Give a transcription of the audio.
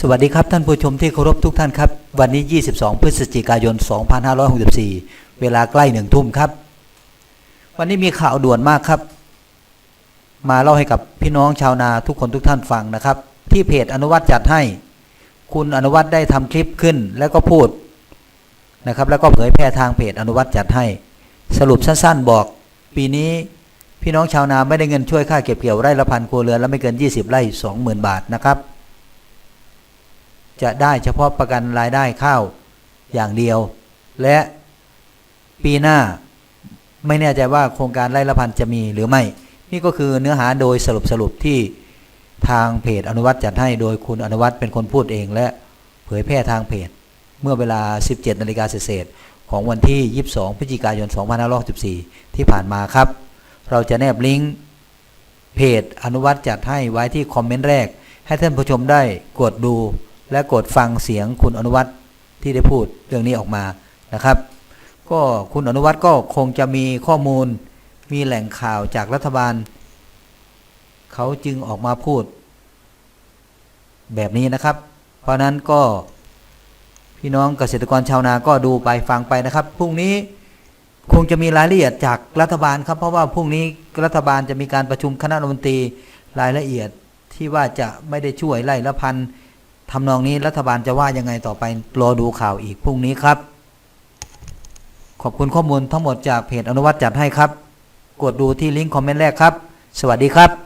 สวัสดีครับท่านผู้ชมที่เคารพทุกท่านครับ วันนี้ 22 พฤศจิกายน 2564 เวลาใกล้หนึ่งทุ่มครับ วันนี้มีข่าวด่วนมากครับ มาเล่าให้กับพี่น้องชาวนาทุกคนทุกท่านฟังนะครับ ที่เพจอนุวัตจัดให้ คุณอนุวัตได้ทำคลิปขึ้นแล้วก็พูดนะครับ แล้วก็เผยแพร่ทางเพจอนุวัตจัดให้ สรุปสั้นๆบอก ปีนี้พี่น้องชาวนาไม่ได้เงินช่วยค่าเก็บเกี่ยวไร่ละพันครัวเรือนและไม่เกิน 20 ไร่ 20,000 บาทนะครับ จะได้เฉพาะประกันรายได้ข้าวอย่างเดียว และปีหน้าไม่แน่ใจว่าโครงการไร่ละพันจะมีหรือไม่ นี่ก็คือเนื้อหาโดยสรุปสรุปที่ทางเพจอนุวัตจัดให้โดยคุณอนุวัตเป็นคนพูดเองและเผยแพร่ทางเพจ เมื่อเวลา 17นาฬิกาเศษของวันที่ 22 พฤศจิกายน 2564 ที่ผ่านมาครับ เราจะแนบลิงก์เพจอนุวัตจัดให้ไว้ที่คอมเมนต์แรก ให้ท่านผู้ชมได้กดดู และกดฟังเสียงคุณอนุวัตที่ได้พูดเรื่องนี้ออกมานะครับ ก็คุณอนุวัตก็คงจะมีข้อมูลมีแหล่งข่าวจากรัฐบาล เขาจึงออกมาพูด แบบนี้นะครับ เพราะนั้นก็พี่น้องเกษตรกรชาวนาก็ดูไปฟังไปนะครับพรุ่งนี้คงจะมีรายละเอียดจากรัฐบาลครับเพราะว่าพรุ่งนี้รัฐบาลจะมีการประชุมคณะรัฐมนตรีรายละเอียดที่ว่าจะไม่ได้ช่วยไล่ละพัน ทำนองนี้รัฐบาลจะว่ายังไงต่อไปรอดูข่าวอีกพรุ่งนี้ครับ ขอบคุณข้อมูลทั้งหมดจากเพจอนุวัตจัดให้ครับ กดดูที่ลิงก์คอมเมนต์แรกครับ สวัสดีครับ